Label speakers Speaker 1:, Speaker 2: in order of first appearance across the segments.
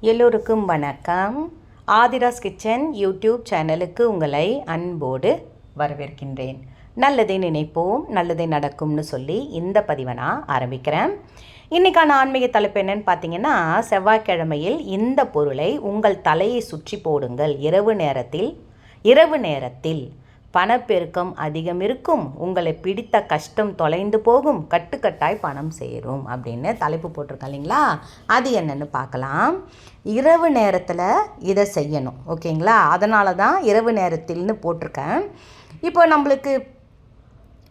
Speaker 1: எல்லோருக்கும் வணக்கம். Aadhira's kitchen YouTube சேனலுக்கு உங்களை அன்போடு வரவேற்கின்றேன். நல்லதை நினைப்போம் நல்லதை நடக்கும்னு சொல்லி இந்த பதிவை நான் ஆரம்பிக்கிறேன். இன்றைக்கான ஆன்மீக தலைப்பு என்னன்னு பார்த்தீங்கன்னா செவ்வாய்க்கிழமையில் இந்த பொருளை உங்கள் தலையை சுற்றி போடுங்கள். இரவு நேரத்தில் இரவு நேரத்தில். பணப்பெருக்கம் அதிகம் இருக்கும். உங்களை பிடித்த கஷ்டம் தொலைந்து போகும். கட்டுக்கட்டாய் பணம் சேரும் அப்படின்னு தலைப்பு போட்டிருக்கேன் இல்லைங்களா? அது என்னென்னு பார்க்கலாம். இரவு நேரத்தில் இதை செய்யணும். ஓகேங்களா? அதனால தான் இரவு நேரத்தில்னு போட்டிருக்கேன். இப்போ நம்மளுக்கு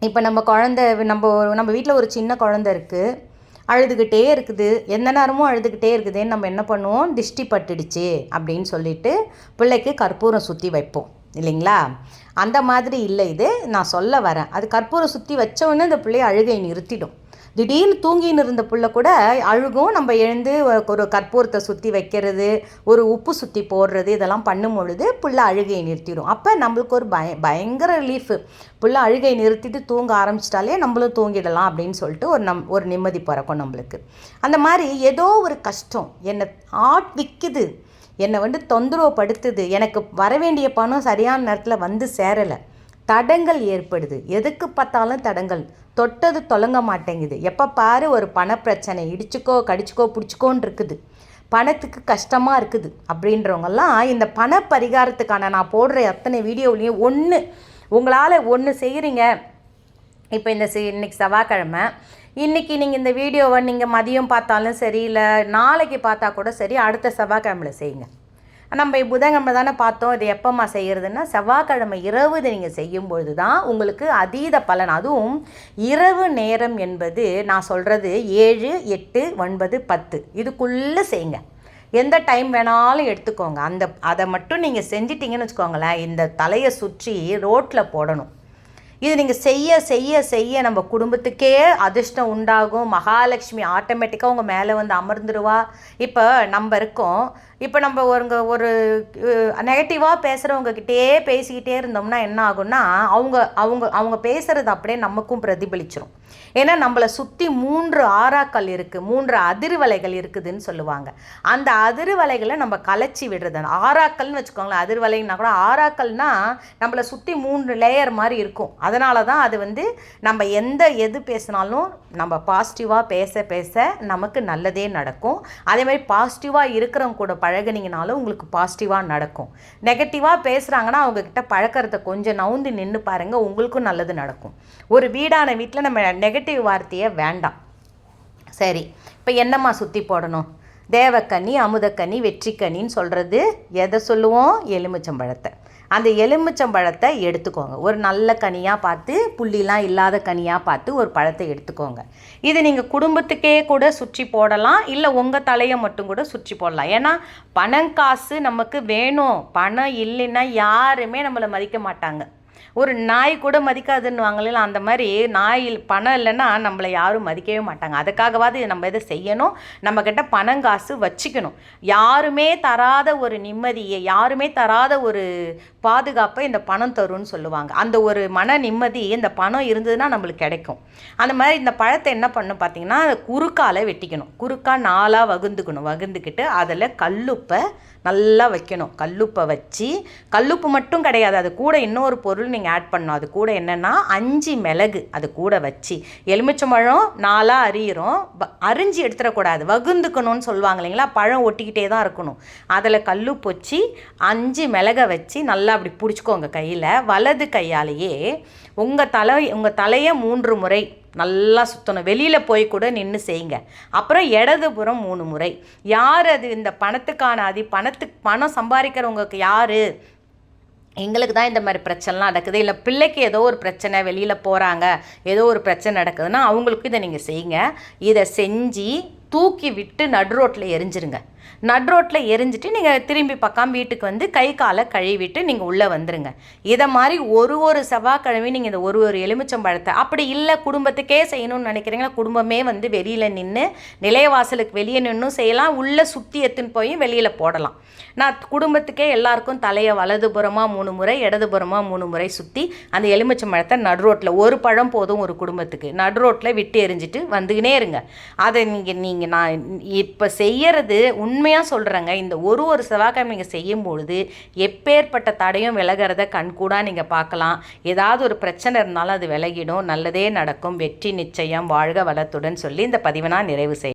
Speaker 1: இப்போ நம்ம குழந்த நம்ம நம்ம வீட்டில் ஒரு சின்ன குழந்த இருக்குது அழுதுகிட்டே இருக்குது. எந்த நேரமும் அழுதுகிட்டே இருக்குதுன்னு நம்ம என்ன பண்ணுவோம்? திஷ்டி பட்டுடுச்சு அப்படின்னு சொல்லிட்டு பிள்ளைக்கு கற்பூரம் சுற்றி வைப்போம். இல்லைங்களா? அந்த மாதிரி இல்லை இது. நான் சொல்ல வரேன். அது கற்பூரம் சுற்றி வச்சவொடனே அந்த இந்த பிள்ளைய அழுகை நிறுத்திடும். திடீர்னு தூங்கின்னு இருந்த புள்ள கூட அழுகும். நம்ம எழுந்து ஒரு கற்பூரத்தை சுற்றி வைக்கிறது ஒரு உப்பு சுற்றி போடுறது இதெல்லாம் பண்ணும் பொழுது புள்ள அழுகையை நிறுத்திடும். அப்போ நம்மளுக்கு ஒரு பய பயங்கர ரிலீஃபு புள்ள அழுகை நிறுத்திட்டு தூங்க ஆரம்பிச்சிட்டாலே நம்மளும் தூங்கிடலாம் அப்படின்னு சொல்லிட்டு ஒரு நம் ஒரு நிம்மதி பிறக்கும் நம்மளுக்கு. அந்த மாதிரி ஏதோ ஒரு கஷ்டம் என்னை ஆட் விற்கிது என்னை வந்து தொந்தரவு படுத்துது எனக்கு வர வேண்டிய பணம் சரியான நேரத்தில் வந்து சேரலை. தடங்கள் ஏற்படுது. எதுக்கு பார்த்தாலும் தடங்கள். தொட்டது தொலங்க மாட்டேங்குது. எப்போ பாரு ஒரு பணப்பிரச்சனை. இடிச்சுக்கோ கடிச்சுக்கோ பிடிச்சிக்கோன்னு இருக்குது. பணத்துக்கு கஷ்டமாக இருக்குது. அப்படின்றவங்கெல்லாம் இந்த பண பரிகாரத்துக்கான நான் போடுற அத்தனை வீடியோவிலையும் ஒன்று உங்களால் ஒன்று செய்கிறீங்க இப்போ இந்த சி இன்னைக்கு செவ்வாய்க்கிழமை. இன்றைக்கி நீங்கள் இந்த வீடியோவை நீங்கள் மதியம் பார்த்தாலும் சரி இல்லை நாளைக்கு பார்த்தா கூட சரி அடுத்த செவ்வாய்க்கிழமையில் செய்யுங்க. நம்ம புதன்கிழமை தானே பார்த்தோம் இது எப்போம்மா செய்கிறதுன்னா செவ்வாய்க்கிழமை இரவு இதை நீங்கள் செய்யும்பொழுது தான் உங்களுக்கு அதீத பலன். அதுவும் இரவு நேரம் என்பது நான் சொல்கிறது ஏழு எட்டு ஒன்பது பத்து. இதுக்குள்ளே செய்யுங்க. எந்த டைம் வேணாலும் எடுத்துக்கோங்க. அந்த அதை மட்டும் நீங்கள் செஞ்சிட்டிங்கன்னு வச்சுக்கோங்களேன் இந்த தலையை சுற்றி ரோட்டில் போடணும். இது நீங்கள் செய்ய செய்ய செய்ய நம்ம குடும்பத்துக்கே அதிர்ஷ்டம் உண்டாகும். மகாலட்சுமி ஆட்டோமேட்டிக்காக உங்கள் மேலே வந்து அமர்ந்துருவா. இப்போ நம்ம இருக்கோம். இப்போ நம்ம ஒருங்க ஒரு நெகட்டிவாக பேசுகிறவங்கக்கிட்டே பேசிக்கிட்டே இருந்தோம்னா என்ன ஆகும்னா அவங்க அவங்க அவங்க பேசுகிறது அப்படியே நமக்கும் பிரதிபலிச்சிரும். ஏன்னா நம்மளை சுற்றி மூன்று ஆறாக்கள் இருக்குது மூன்று அதிர்வலைகள் இருக்குதுன்னு சொல்லுவாங்க. அந்த அதிர்வலைகளை நம்ம கலைச்சி விடுறது. ஆறாக்கள்னு வச்சுக்கோங்களேன் அதிர்வலைன்னா கூட ஆறாக்கள்னால் நம்மளை சுற்றி மூன்று லேயர் மாதிரி இருக்கும். அதனால தான் அது வந்து நம்ம எந்த எது பேசினாலும் நம்ம பாசிட்டிவாக பேச பேச நமக்கு நல்லதே நடக்கும். அதே மாதிரி பாசிட்டிவாக இருக்கிறவங்க கூட பழகுனீங்கனாலும் உங்களுக்கு பாசிட்டிவாக நடக்கும். நெகட்டிவாக பேசுகிறாங்கன்னா அவங்கக்கிட்ட பழக்கிறத கொஞ்சம் நவுந்து நின்று பாருங்கள் உங்களுக்கும் நல்லது நடக்கும். ஒரு வீடான வீட்டில் நம்ம நெகட்டிவ் வார்த்தையே வேண்டாம். சரி இப்போ என்னம்மா சுற்றி போடணும்? தேவக்கனி அமுதக்கனி வெற்றிக்கனின்னு சொல்கிறது எதை சொல்லுவோம்? எலுமிச்சம்பழத்தை. அந்த எலுமிச்சம்பழத்தை எடுத்துக்கோங்க. ஒரு நல்ல கனியாக பார்த்து புள்ளிலாம் இல்லாத கனியாக பார்த்து ஒரு பழத்தை எடுத்துக்கோங்க. இது நீங்கள் குடும்பத்துக்கே கூட சுற்றி போடலாம். இல்லை உங்கள் தலையை மட்டும் கூட சுற்றி போடலாம். ஏன்னா பணம் காசு நமக்கு வேணும். பணம் இல்லைன்னா யாருமே நம்மளை மதிக்க மாட்டாங்க. ஒரு நாய் கூட மதிக்காதுன்னு அந்த மாதிரி நாய் பணம் இல்லைன்னா நம்மளை யாரும் மதிக்கவே மாட்டாங்க. அதுக்காகவாது நம்ம இதை செய்யணும்? நம்மக்கிட்ட பணம் காசு வச்சுக்கணும். யாருமே தராத ஒரு நிம்மதியை யாருமே தராத ஒரு பாதுகாப்பை இந்த பணம் தரும்னு சொல்லுவாங்க. அந்த ஒரு மன நிம்மதி இந்த பணம் இருந்ததுன்னா நம்மளுக்கு கிடைக்கும். அந்த மாதிரி இந்த பழத்தை என்ன பண்ணும் பார்த்தீங்கன்னா குறுக்கால வெட்டிக்கணும். குறுக்கா நாலாக வகுந்துக்கணும். வகுந்துக்கிட்டு அதில் கல்லுப்பை நல்லா வைக்கணும். கல்லுப்பை வச்சு கல்லுப்பு மட்டும் கிடையாது. அது கூட இன்னொரு பொருள் நீங்கள் ஆட் பண்ணணும். அது கூட என்னென்னா அஞ்சு மிளகு அது கூட வச்சு. எலுமிச்சம்பழம் நாலாக அரியிறோம். அரிஞ்சு எடுத்துடக்கூடாது. வகுந்துக்கணும்னு சொல்லுவாங்க இல்லைங்களா? பழம் ஒட்டிக்கிட்டே தான் இருக்கணும். அதில் கல்லுப்பு வச்சு அஞ்சு மிளகை வச்சு நல்லா அப்படி பிடிச்சிக்கோங்க கையில். வலது கையாலேயே உங்கள் தலை உங்கள் தலையை மூன்று முறை நல்லா சுற்றணும் வெளியில் போய் கூட நின்று செய்யுங்க. அப்புறம் இடதுபுறம் மூணு முறை. யார் அது இந்த பணத்துக்கான அதி பணத்துக்கு பணம் சம்பாதிக்கிறவங்களுக்கு யார்? எங்களுக்கு தான் இந்த மாதிரி பிரச்சனைலாம் நடக்குது. இல்லை பிள்ளைக்கு ஏதோ ஒரு பிரச்சனை வெளியில் போகிறாங்க ஏதோ ஒரு பிரச்சனை நடக்குதுன்னா அவங்களுக்கும் இதை நீங்கள் செய்யுங்க. இதை செஞ்சு தூக்கி விட்டு நடு ரோட்டில் எரிஞ்சிருங்க. நட் ரோட்டில் எரிஞ்சிட்டு நீங்கள் திரும்பி பக்கம் வீட்டுக்கு வந்து கை காலை கழுவிட்டு நீங்கள் உள்ளே வந்துடுங்க இதை மாதிரி ஒரு ஒரு செவ்வாய்க்கிழமை நீங்கள் இந்த ஒரு ஒரு எலுமிச்சம்பழத்தை அப்படி இல்லை குடும்பத்துக்கே செய்யணும்னு நினைக்கிறீங்களா? குடும்பமே வந்து வெளியில் நின்று நிலையவாசலுக்கு வெளியே நின்றும் செய்யலாம். உள்ளே சுற்றி எடுத்துன்னு போய் வெளியில் போடலாம். நான் குடும்பத்துக்கே எல்லாருக்கும் தலையை வலதுபுறமாக மூணு முறை இடதுபுறமாக மூணு முறை சுற்றி அந்த எலுமிச்சம்பழத்தை நடு ரோட்டில் ஒரு பழம் போதும் ஒரு குடும்பத்துக்கு. நடு ரோட்டில் விட்டு எரிஞ்சிட்டு வந்துக்கினே இருங்க. அதை நீங்கள் நீங்கள் நான் இப்போ செய்யறது உண்மையாக சொல்கிறேங்க இந்த ஒரு ஒரு செவ்வாய்க்கிழமை நீங்கள் செய்யும் பொழுது எப்பேற்பட்ட தடையும் விலகிறத கண்கூடாக நீங்கள் பார்க்கலாம். ஏதாவது ஒரு பிரச்சனை இருந்தாலும் அது விலகிடும். நல்லதே நடக்கும். வெற்றி நிச்சயம். வாழ்க வளத்துடன் சொல்லி இந்த பதிவை நான் நிறைவு செய்ய